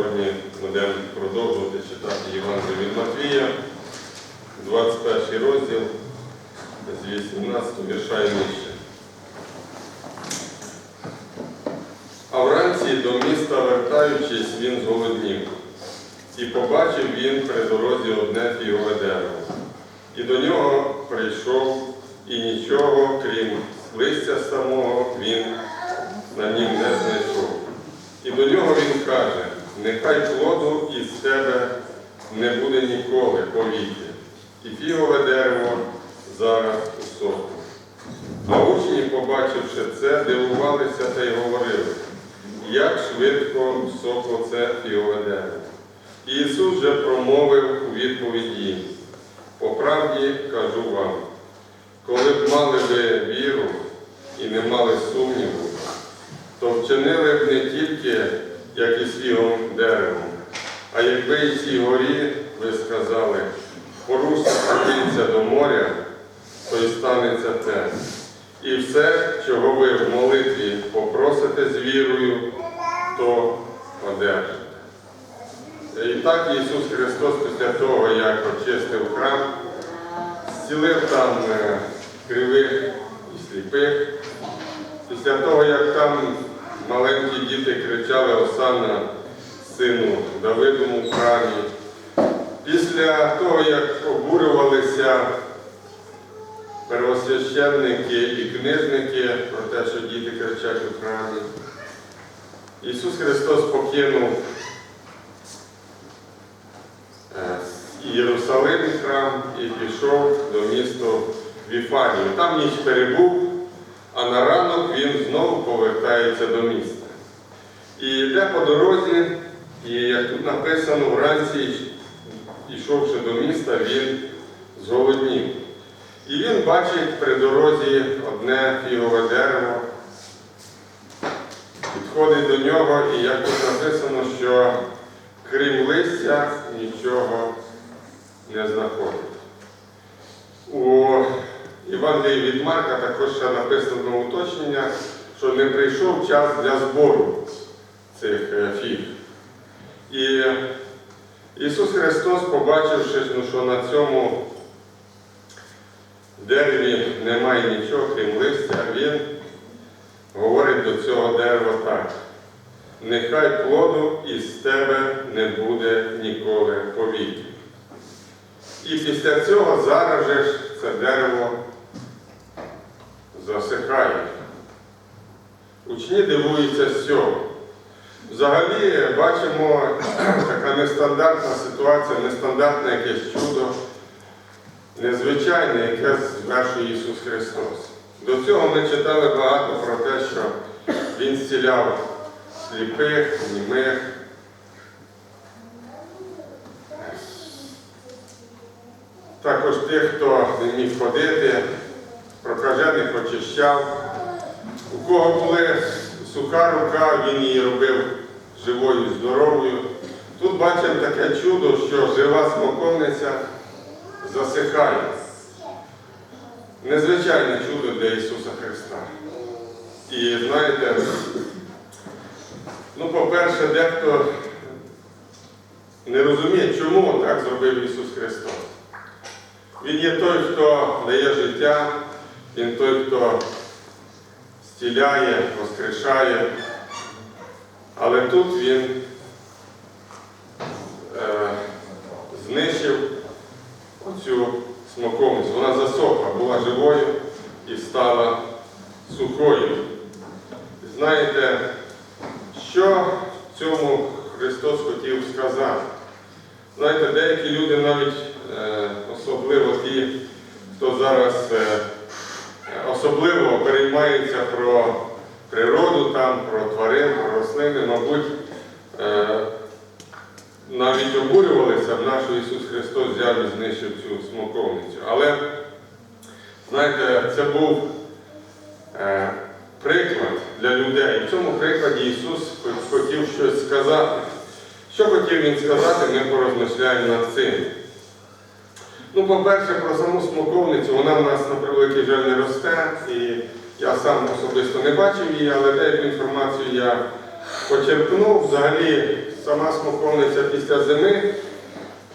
Сьогодні будемо продовжувати читати Євангелію від Матвія, 21 розділ з 18 вірша і нижче. А вранці до міста вертаючись, він зголоднів. І побачив він при дорозі одне фігове дерево. І до нього прийшов, і нічого, крім листя самого, він на нім не знайшов. І до нього він каже, нехай плоду із тебе не буде ніколи повіки. І фігове дерево зараз у соку. А учні, побачивши це, дивувалися та й говорили, як швидко всохло це фігове дерево. І Ісус же промовив у відповідь їм, по правді кажу вам, коли б мали ви віру і не мали сумніву, то вчинили б не тільки, як із фіговим деревом, цій горі ви сказали, порушся скотиться до моря, то й станеться те. І все, чого ви в молитві попросите з вірою, то одержите. І так Ісус Христос після того, як очистив храм, зцілив там е, кривих і сліпих, після того, як там маленькі діти кричали Осанна сину Давидому в храмі, після того, як обурювалися первосвященники і книжники про те, що діти кричать у храмі, Ісус Христос покинув е, Єрусалим храм і пішов до міста Віфанію. Там ніч перебув, а на ранок він знову повертається до міста. І йде по дорозі, і як тут написано, вранці, йшовши до міста, він зголоднів. І він бачить при дорозі одне фігове дерево, підходить до нього, і як тут написано, що крім листя нічого не знаходить. У Євангелії від Марка також ще написано уточнення, що не прийшов час для збору цих е, фіг. І Ісус Христос, побачивши, ну, що на цьому дереві немає нічого, крім листя, Він говорить до цього дерева так. Нехай плоду із тебе не буде ніколи повіки. І після цього зараз же ж це дерево засихає. Учні дивуються з цього. Взагалі бачимо така нестандартна ситуація, нестандартне якесь чудо, незвичайне, яке звершує Ісус Христос. До цього ми читали багато про те, що Він зціляв сліпих, німих. Також тих, хто не міг ходити, прокажених очищав. У кого були суха рука, він її робив живою, здоровою. Тут бачимо таке чудо, що жива смоковниця засихає. Незвичайне чудо для Ісуса Христа. І знаєте, ну, по-перше, дехто не розуміє, чому так зробив Ісус Христос. Він є той, хто дає життя, Він той, хто зціляє, воскрешає. Але тут він е, знищив оцю смоковницю. Вона засохла, була живою і стала сухою. Знаєте, що цьому Христос хотів сказати? Знаєте, деякі люди навіть, е, особливо ті, хто зараз е, особливо переймаються про природу, там, про тварин, про рослини, мабуть, е, навіть обурювалися б на Ісус Христос взяв і знищив цю смоковницю. Але, знаєте, це був е, приклад для людей. І в цьому прикладі Ісус хотів щось сказати. Що хотів Він сказати, ми порозмишляємо над цим. Ну, по-перше, про саму смоковницю, вона в нас на превеликий жаль не росте, і я сам особисто не бачив її, але деяку інформацію я почерпнув. Взагалі сама смоковниця після зими,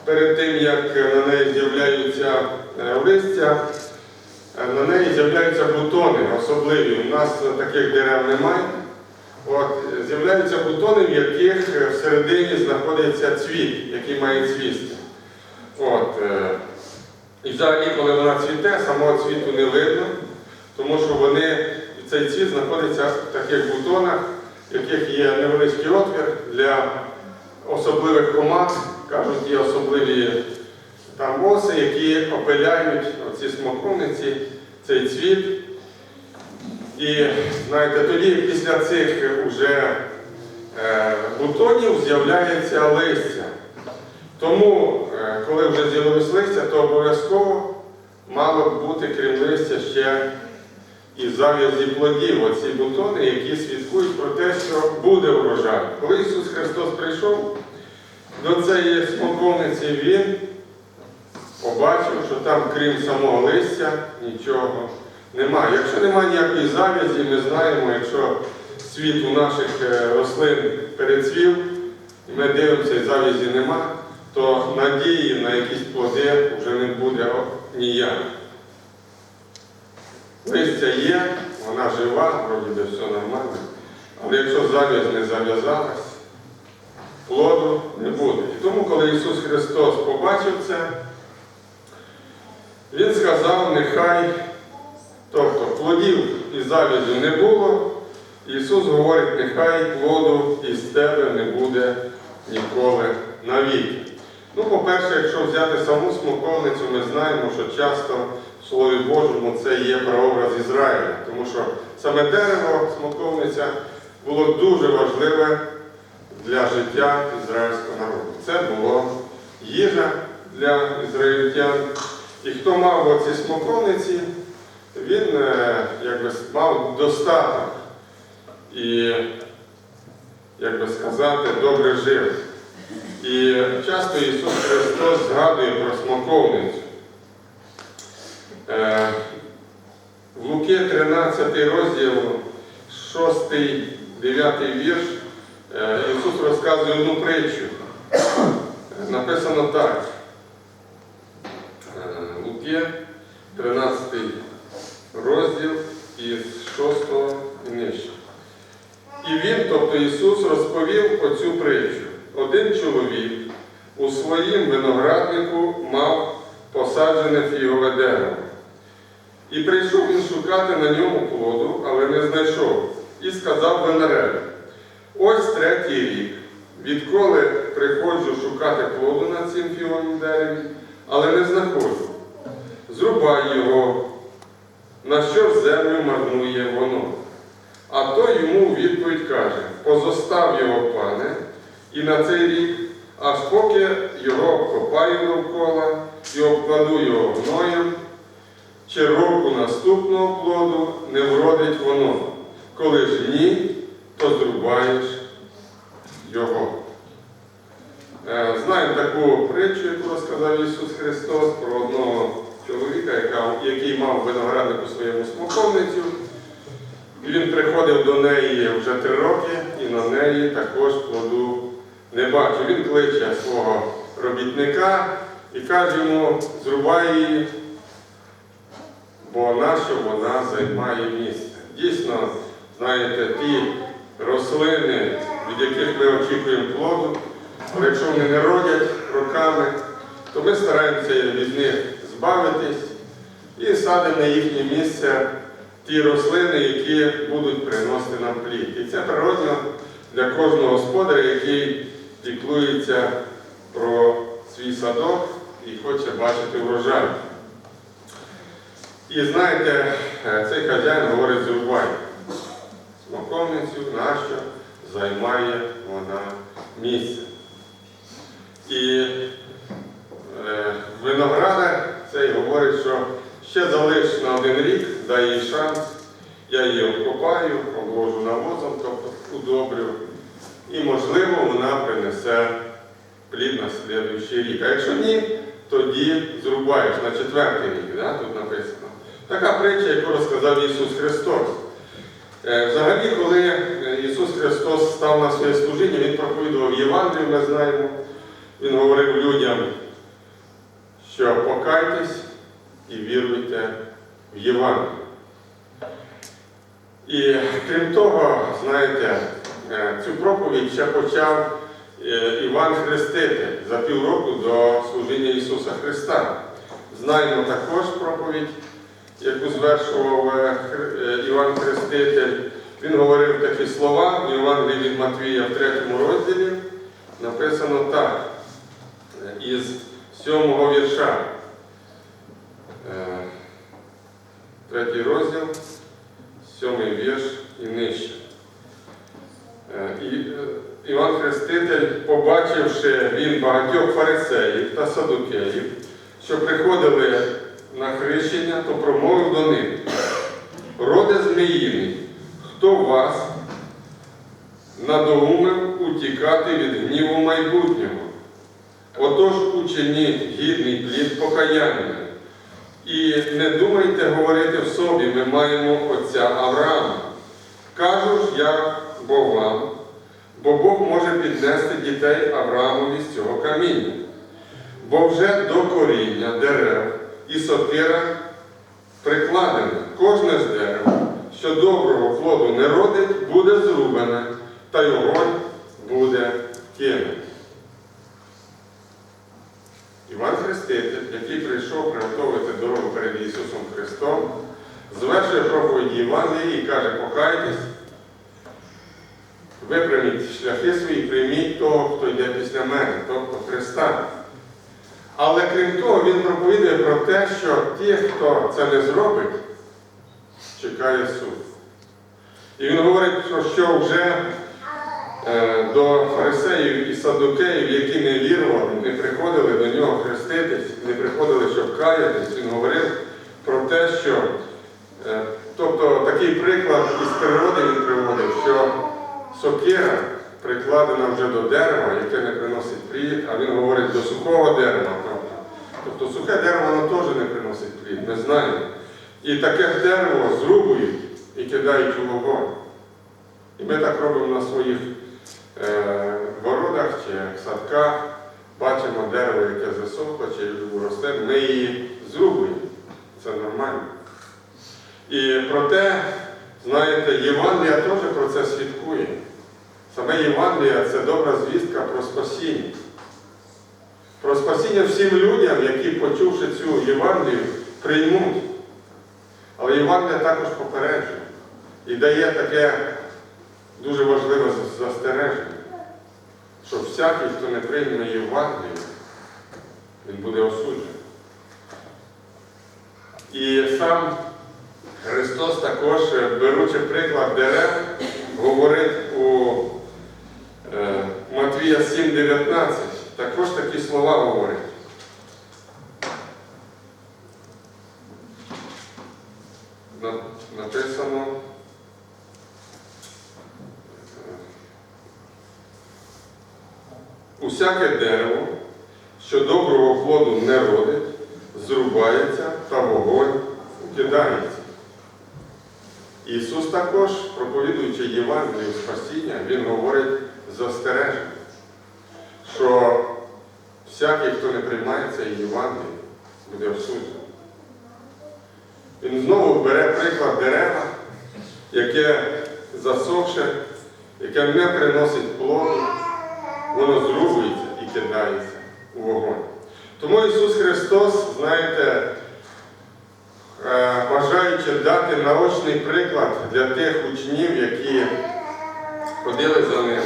перед тим як на неї з'являються е, листя, е, на неї з'являються бутони особливі. У нас таких дерев немає. От, з'являються бутони, в яких е, всередині знаходиться цвіт, який має цвісти. От, і взагалі, коли вона цвіте, самого цвіту не видно, тому що вони, цей цвіт знаходиться в таких бутонах, в яких є невеличкий отвір для особливих команд, кажуть, є особливі там оси, які опиляють оці смоковниці, цей цвіт. І знаєте, тоді після цих уже е, бутонів з'являється листя. Тому, е, коли вже з'явилось листя, то обов'язково мало б бути крім листя ще і зав'язі плодів, оці бутони, які свідкують про те, що буде урожай. Коли Ісус Христос прийшов до цієї смоковниці, Він побачив, що там, крім самого листя, нічого немає. Якщо немає ніякої зав'язі, ми знаємо, якщо світ у наших е, рослин перецвів, і ми дивимося, і зав'язі нема, то надії на якісь плоди вже не буде о- ніяк. Листя є, вона жива, вроді би все нормально. Але якщо зав'язь не зав'язалась, плоду не буде. І тому, коли Ісус Христос побачив це, Він сказав, нехай, тобто плодів і зав'язю не було. Ісус говорить, нехай плоду із тебе не буде ніколи навіки. Ну, по-перше, якщо взяти саму смоковницю, ми знаємо, що часто Слові Божому це є прообраз Ізраїля, тому що саме дерево, смоковниця, було дуже важливе для життя ізраїльського народу. Це було їжа для ізраїльтян. І хто мав оці смоковниці, він е, якби, мав достаток і, як би сказати, добре жив. І часто Ісус Христос згадує про смоковницю. Е, В Луки 13 розділ, 6, 9 вірш, е, Ісус розказує одну притчу. Написано так. Е, Луки 13 розділ із 6 і нижче. І він, тобто Ісус, розповів оцю притчу. Один чоловік у своїм винограднику мав посаджене фігове дерево. І прийшов він шукати на ньому плоду, але не знайшов, і сказав винареві, ось третій рік, відколи приходжу шукати плоду на цим фіговому дереві, але не знаходжу. Зрубай його, на що ж землю марнує воно. А той йому у відповідь каже, позостав його, пане, і на цей рік, аж поки його обкопаю довкола і обкладу його гноєм, чи року наступного плоду не вродить воно. Коли ж ні, то зрубаєш його. Е, Знаємо таку притчу, яку розказав Ісус Христос про одного чоловіка, який мав виноградник у своєму смоковницю. І він приходив до неї вже три роки і на неї також плоду не бачив. Він кличе свого робітника і каже йому, зрубай її, бо нащо вона займає місце. Дійсно, знаєте, ті рослини, від яких ми очікуємо плоду, але якщо вони не родять роками, то ми стараємося від них збавитись і садимо на їхнє місце ті рослини, які будуть приносити нам плід. І це природно для кожного господаря, який піклується про свій садок і хоче бачити врожай. І знаєте, е, цей хазяїн говорить зрубай. Смоковницю нащо займає вона місце. І е, виноградар цей говорить, що ще залиш на один рік, дай їй шанс, я її обкопаю, обложу навозом, тобто удобрю, і, можливо, вона принесе плід на слідуючий рік. А якщо ні, тоді зрубаєш на четвертий рік, да? тут написано. Така притча, яку розказав Ісус Христос. Е, Взагалі, коли е, Ісус Христос став на своє служіння, Він проповідував Євангелію, ми знаємо. Він говорив людям, що покайтесь і віруйте в Євангелію. І крім того, знаєте, е, цю проповідь ще почав Іван Хреститель за півроку до служіння Ісуса Христа. Знаємо також проповідь, яку звершував е, е, Іван Хреститель. Він говорив такі слова в Євангелії від Матвія в третьому розділі. Написано так, е, із сьомого вірша. Третій розділ, сьомий вірш і нижче. І Іван Хреститель, побачивши він багатьох фарисеїв та садукеїв, що приходили на хрещення, то промовив до них, роде зміїний, хто вас надоумив утікати від гніву майбутнього? Отож учиніть гідний плід покаяння. І не думайте говорити в собі, ми маємо отця Авраама. Кажу ж я бо вам, бо Бог може піднести дітей Авраамові з цього каміння. Бо вже до коріння дерев і сокира прикладена кожне з дерев, що доброго плоду не родить, буде зрубане, та й огонь буде кинений. Іван Хреститель, який прийшов приготовити дорогу перед Ісусом Христом, звершує проповідь Євангелії і каже, покайтесь, випряміть шляхи свої, прийміть того, хто йде після мене, тобто Христа. Але крім того, він проповідує про те, що ті, хто це не зробить, чекає суд. І він говорить, що вже е, до фарисеїв і садукеїв, які не вірували, не приходили до нього хреститись, не приходили, щоб каятись, він говорив про те, що, е, тобто такий приклад із природи він приводив, що сокира прикладена вже до дерева, яке не приносить плід, а він говорить до сухого дерева. Тобто, сухе дерево воно теж не приносить плід, ми знаємо. І таке дерево зрубують і кидають у вогонь. І ми так робимо на своїх е, городах чи садках, бачимо дерево, яке засохло чи росте, ми її зрубуємо. Це нормально. І проте, знаєте, Євангелія теж про це свідкує. Саме Євангелія це добра звістка про спасіння. Про спасіння всім людям, які, почувши цю Євангелію, приймуть. Але Євангелія також попереджує і дає таке дуже важливе застереження, що всякий, хто не прийме Євангелію, він буде осуджений. І сам Христос також, беручи приклад дерев, говорить у Матвія 7,19, також такі слова говорить. Написано. Усяке дерево, що доброго плоду не родить, зрубається та вогонь кидається. Ісус також, проповідуючи Євангелію спасіння, Він говорить застереження, що всякий, хто не приймає цей Євангелій, буде осуджений. Він знову бере приклад дерева, яке засохше, яке не приносить плоду, воно зрубується і кидається у вогонь. Тому Ісус Христос, знаєте, е, бажаючи дати наочний приклад для тих учнів, які ходили за ним,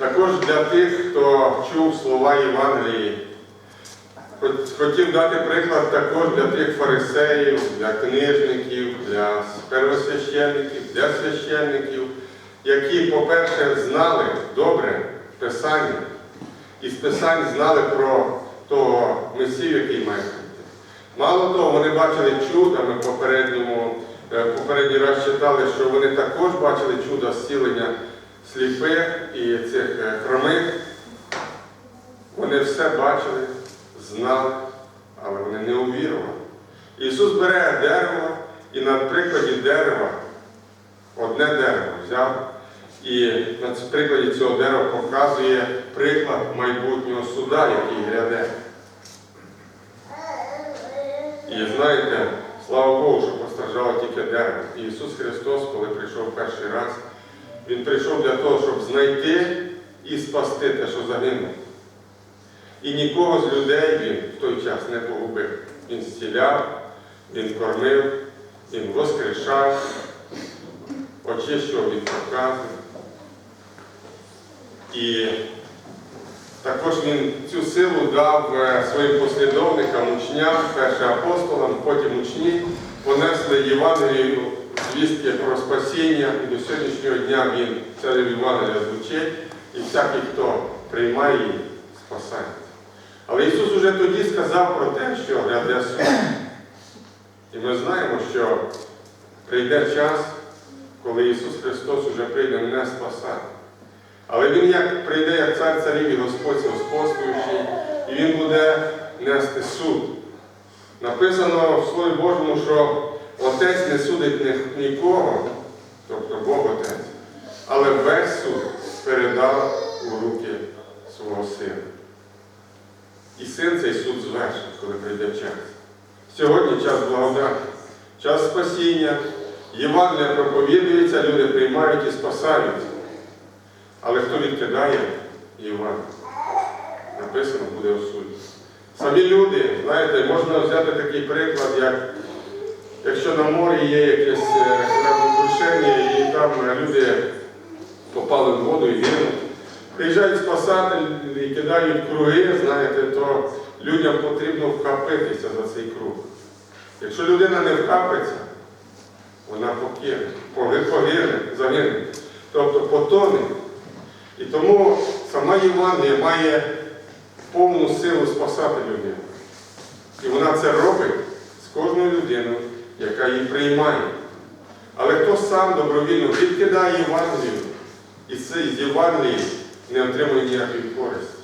також для тих, хто чув слова Євангелії, Хотів дати приклад також для тих фарисеїв, для книжників, для первосвященників, для священників, які, по-перше, знали добре Писання, і з Писань знали про того Месію, який має прийти. Мало того, вони бачили чуда, ми попередньому, е, попередній раз читали, що вони також бачили чудо зцілення сліпих і цих е, хромих. Вони все бачили, знали, але вони не увірували. Ісус бере дерево і на прикладі дерева, одне дерево взяв І на прикладі цього дерева показує приклад майбутнього суда, який гряде. І знаєте, слава Богу, що постраждало тільки дерево. І Ісус Христос, коли прийшов перший раз, Він прийшов для того, щоб знайти і спасти те, що загинуло. І нікого з людей він в той час не погубив. Він зціляв, він кормив, він воскрешав, очищував від проказу. І також він цю силу дав е, своїм послідовникам, учням, перше апостолам, потім учні, понесли Євангелію звістки про спасіння, і до сьогоднішнього дня він це Євангелія звучить, і всякий, хто приймає її, спасається. Але Ісус уже тоді сказав про те, що гряде суд. І ми знаємо, що прийде час, коли Ісус Христос уже прийде не спасати. Але Він як прийде як цар царів і Господь Господствуючий, і Він буде нести суд. Написано в Слові Божому, що Отець не судить нікого, тобто Бог Отець, але весь суд передав у руки свого Сина. І син цей суд звершить, коли прийде час. Сьогодні час благодаті, час спасіння, Євангелія проповідується, люди приймають і спасаються. Але хто відкидає Євангелія? Написано буде осуджено. Самі люди, знаєте, можна взяти такий приклад, як якщо на морі є якесь е, крушення, і там е, люди попали в воду і гинуть. Приїжджають спасателі і кидають круги, знаєте, то людям потрібно вхапитися за цей круг. Якщо людина не вхапиться, вона покине, погине, загине, тобто потоне. І тому сама Євангелія має повну силу спасати людей. І вона це робить з кожною людиною, яка її приймає. Але хто сам добровільно відкидає Євангелію і це з Євангелії не отримує ніякої користі.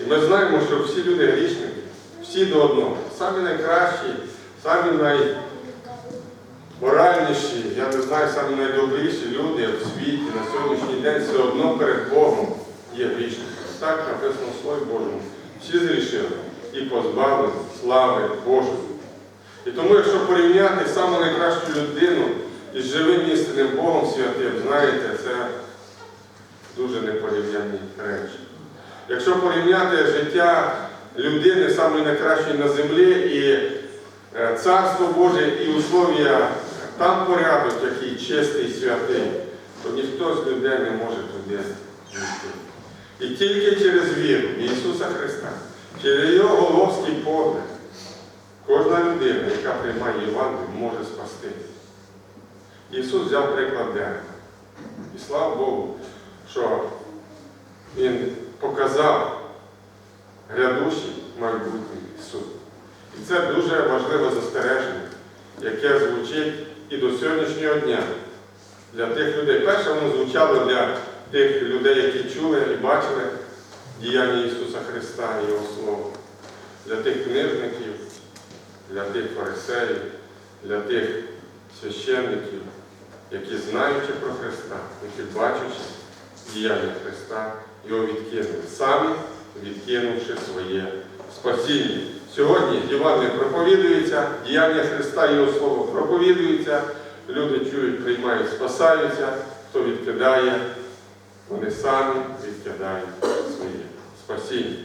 І ми знаємо, що всі люди грішники, всі до одного, самі найкращі, самі найморальніші, я не знаю, самі найдобріші люди в світі на сьогоднішній день все одно перед Богом є грішниками. Так написано в Слові Божому. Всі зрішили і позбавлені слави Божої. І тому, якщо порівняти саму найкращу людину із живим істинним Богом святим, знаєте, це дуже непорівнянні речі. Якщо порівняти життя людини самої найкращої на землі і е, Царство Боже і условия, там порядок, який чистий, святий, то ніхто з людей не може туди йти. І тільки через віру Ісуса Христа, через Його головський погляд, кожна людина, яка приймає Євангелію, може спастися. Ісус взяв приклад дерева. І слава Богу, що Він показав грядущий майбутній суд. І це дуже важливе застереження, яке звучить і до сьогоднішнього дня для тих людей. Перше, воно звучало для тих людей, які чули і бачили діяння Ісуса Христа і Його Слово, для тих книжників, для тих фарисеїв, для тих священників, які знаючи про Христа, які бачачи діяння Христа, його відкинули, самі відкинувши своє спасіння. Сьогодні Євангеліє проповідується, діяння Христа Його Слово проповідується, люди чують, приймають, спасаються, хто відкидає, вони самі відкидають своє спасіння.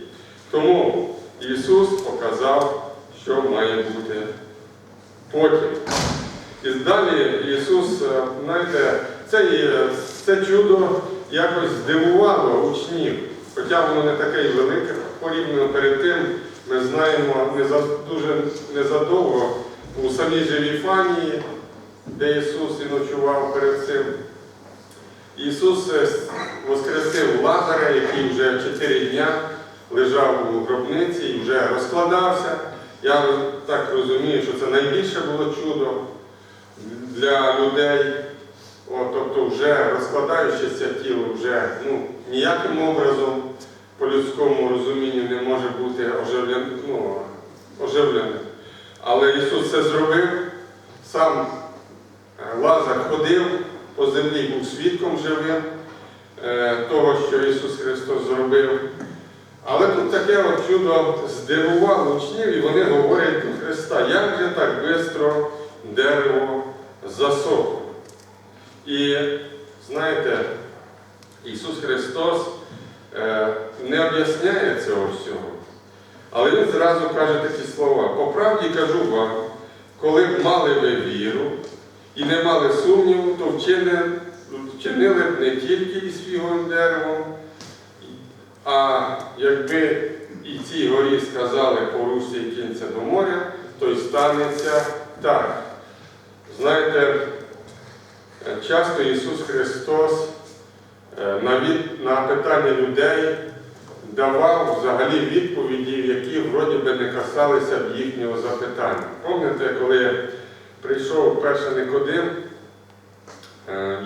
Тому Ісус показав, що має бути потім. І далі Ісус, е, знаєте, це, це чудо якось здивувало учнів, хоча воно не таке й велике, порівняно перед тим, ми знаємо не за, дуже незадовго у самій же Віфанії, де Ісус і ночував перед цим. Ісус е, воскресив Лазаря, який вже чотири дня лежав у гробниці і вже розкладався. Я так розумію, що це найбільше було чудо для людей. О, тобто вже розкладаючися тіло, вже ну, ніяким образом по людському розумінню не може бути оживлене. Ну, оживлене. Але Ісус це зробив, сам е, Лазар ходив по землі, був свідком живим, е, того, що Ісус Христос зробив. Але тут таке от чудо здивувало учнів, і вони говорять до Христа, як же так швидко дерево засохло. І знаєте, Ісус Христос е, не об'ясняє цього всього. Але Він зразу каже такі слова. По правді кажу вам, коли б мали ви віру і не мали сумніву, то вчинили, б не тільки із фіговим деревом, а якби і цій горі сказали порушся і кінця до моря, то й станеться так. Знаєте, е, часто Ісус Христос е, на, питання людей давав взагалі відповіді, які вроді би не касалися б їхнього запитання. Пам'ятаєте, коли прийшов перший Никодим,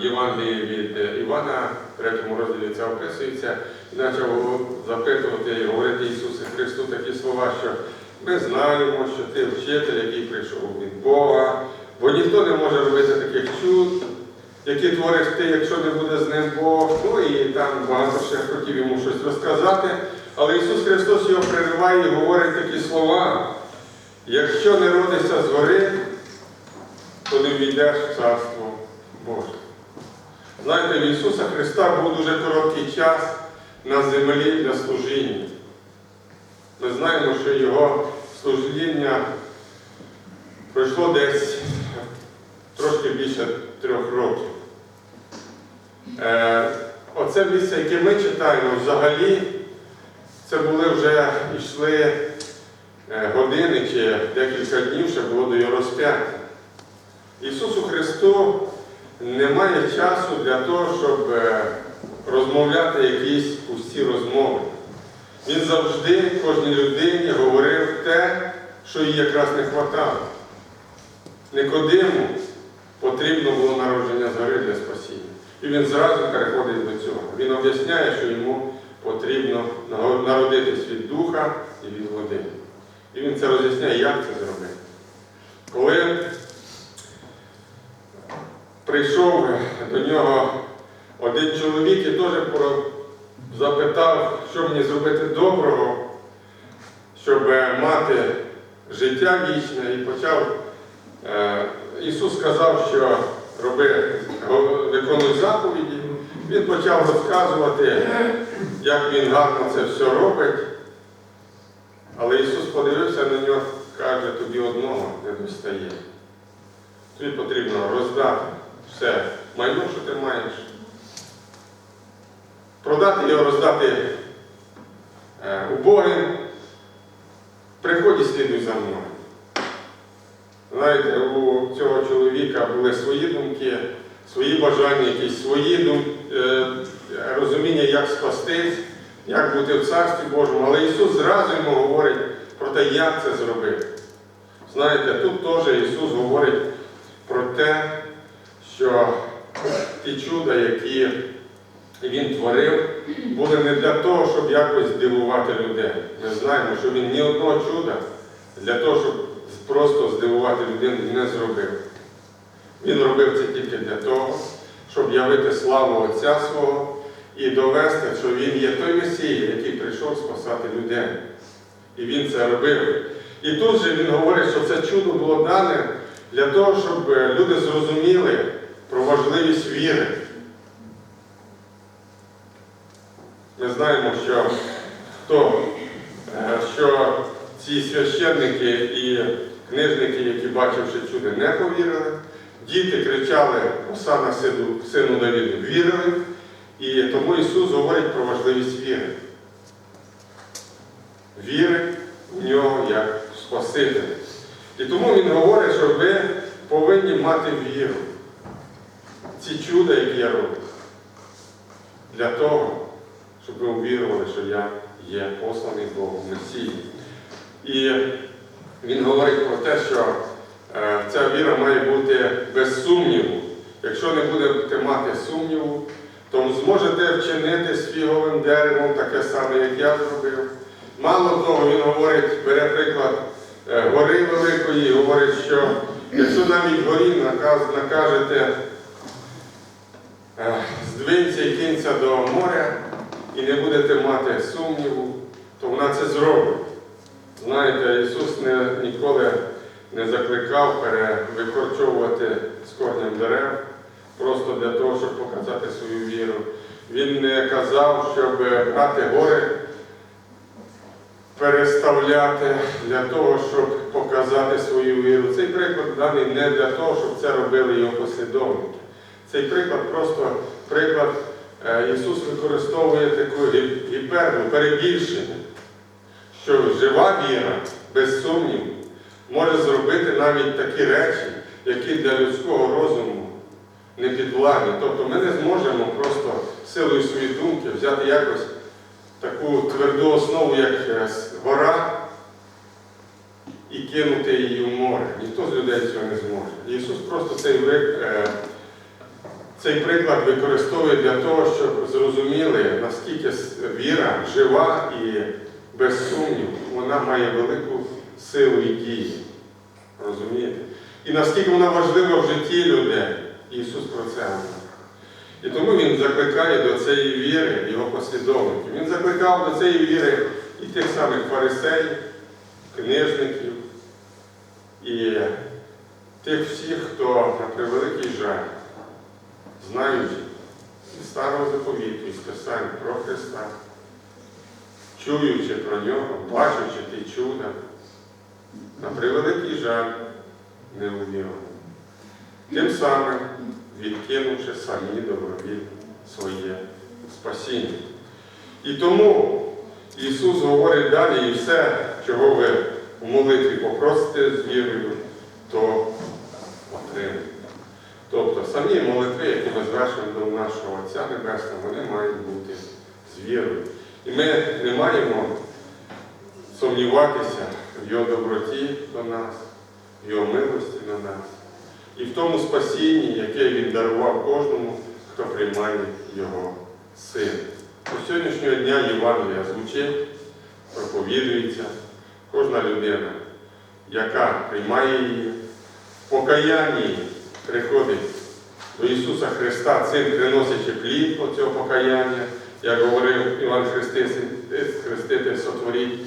Євангелії від е, Івана, в третьому розділі це описується, і почав запитувати і говорити Ісусу Христу такі слова, що ми знаємо, що ти вчитель, який прийшов від Бога, бо ніхто не може робити таких чуд, які твориш ти, якщо не буде з ним Бог. Ну і там багато ще хотів йому щось розказати. Але Ісус Христос його перериває і говорить такі слова. Якщо не родишся згори, то не війдеш в Царство Боже. Знаєте, в Ісуса Христа був дуже короткий час на землі для служіння. Ми знаємо, що Його служіння пройшло десь трошки більше трьох років. Е, оце місце, яке ми читаємо, взагалі, це були вже йшли е, години чи декілька днів, ще було до його розп'яття. Ісусу Христу немає часу для того, щоб е, розмовляти якісь пусті розмови. Він завжди кожній людині говорив те, що їй якраз не хватало. Никодиму потрібно було народження згори для спасіння. І він зразу переходить до цього. Він об'ясняє, що йому потрібно народитись від духа і від води. І він це роз'ясняє, як це зробити. Коли прийшов до нього один чоловік і теж запитав, що мені зробити доброго, щоб мати життя вічне, і почав. Е, Ісус сказав, що роби, виконуй заповіді. Він почав розказувати, як він гарно це все робить. Але Ісус подивився на нього, каже, тобі одного не достає. Тобі потрібно роздати все майно, що ти маєш. Продати його, роздати е, убогим. Приходь і слідуй за мною. Знаєте, у цього чоловіка були свої думки, свої бажання, якісь свої е, розуміння, як спастись, як бути в Царстві Божому. Але Ісус зразу йому говорить про те, як це зробити. Знаєте, тут теж Ісус говорить про те, що ті чуда, які Він творив, були не для того, щоб якось здивувати людей. Ми знаємо, що Він ні одного чуда для того, щоб просто здивувати людину не зробив. Він робив це тільки для того, щоб явити славу Отця свого і довести, що Він є той Месія, який прийшов спасати людей. І він це робив. І тут же він говорить, що це чудо було дане для того, щоб люди зрозуміли про важливість віри. Ми знаємо, що хто, е, що ці священники і книжники, які бачивши чудо, не повірили. Діти кричали Осана сину Давіду, вірили. І тому Ісус говорить про важливість віри. Віри в нього як Спасителя. І тому Він говорить, що ви повинні мати віру. Ці чуда, які я роблю, для того, щоб ви увірували, що я є посланий Богом Месії. І він говорить про те, що е, ця віра має бути без сумніву. Якщо не будете мати сумніву, то зможете вчинити з деревом таке саме, як я зробив. Мало того, він говорить, бере приклад е, гори великої, говорить, що якщо навіть горі накажете здвинься і кинься до моря, і не будете мати сумніву, то вона це зробить. Знаєте, Ісус не, ніколи не закликав перевикорчовувати з корнем дерев просто для того, щоб показати свою віру. Він не казав, щоб брати гори, переставляти для того, щоб показати свою віру. Цей приклад даний не для того, щоб це робили його послідовники. Цей приклад просто приклад е, Ісус використовує таку гіп- гіперну, перебільшення, що жива віра, без сумніву, може зробити навіть такі речі, які для людського розуму не підвладні. Тобто ми не зможемо просто силою своєї думки взяти якось таку тверду основу, як е, гора, і кинути її в море. Ніхто з людей цього не зможе. Ісус просто цей, ви- е, цей приклад використовує для того, щоб зрозуміли, наскільки віра жива і без сумніву, вона має велику силу і дію. Розумієте? І наскільки вона важлива в житті людей. Ісус про це говорить. І тому Він закликає до цієї віри його послідовників. Він закликав до цієї віри і тих самих фарисеїв, книжників, і тих всіх, хто на превеликий жаль, старого заповіту, із Писань про Христа, чуючи про нього, бачачи ті чуда, на превеликий жаль не увірували. Тим самим відкинувши самі добровільно своє спасіння. І тому Ісус говорить далі, і все, чого ви у молитві попросите з вірою, то отримаєте. Тобто самі молитви, які ми звершуємо до нашого Отця Небесного, вони мають бути з вірою. І ми не маємо сумніватися в Його доброті до нас, в Його милості на нас і в тому спасінні, яке Він дарував кожному, хто приймає Його син. До сьогоднішнього дня Євангелія звучить, проповідується. Кожна людина, яка приймає її, в покаянні приходить до Ісуса Христа, цим приносячи плід по цього покаяння, як говорив Іван Хреститель сотворіть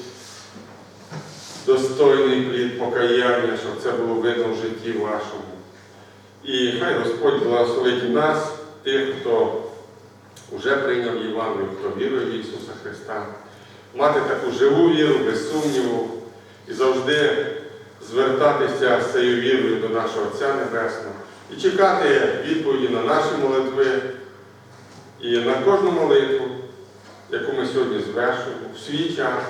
достойний плід покаяння, щоб це було видно в житті вашому. І хай Господь благословить нас, тих, хто вже прийняв Євангелію, хто вірує в Ісуса Христа, мати таку живу віру, без сумніву, і завжди звертатися з цією вірою до нашого Отця Небесного і чекати відповіді на наші молитви і на кожну молитву, яку ми сьогодні звершуємо, в свій час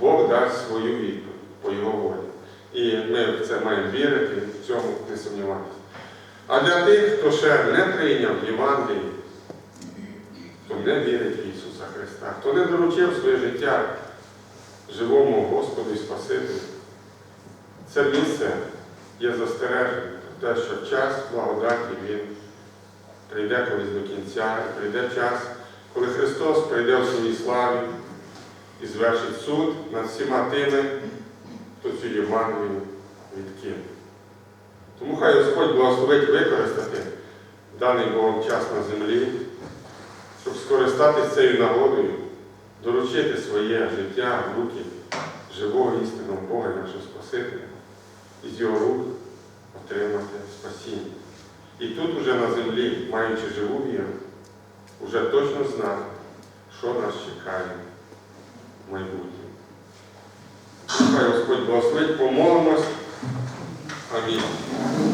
Бог дасть свою відповідь по Його волі. І ми в це маємо вірити, в цьому не сумніватися. А для тих, хто ще не прийняв Євангелії, хто не вірить в Ісуса Христа, хто не доручив своє життя живому Господу і Спасителю, це місце є застереженням про те, що час благодаті Він прийде колись до кінця, і прийде час, коли Христос прийде в своїй славі і звершить суд над всіма тими, хто цю Євангелію відкине. Тому хай Господь благословить використати даний Богом час на землі, щоб скористатися цією нагодою, доручити своє життя в руки живого істинного Бога, нашого Спасителя, з його рук отримати спасіння. І тут уже на землі, маючи живу віру, вже точно знати, що нас чекає в майбутньому. Хай Господь благословить, помолимось. Амінь.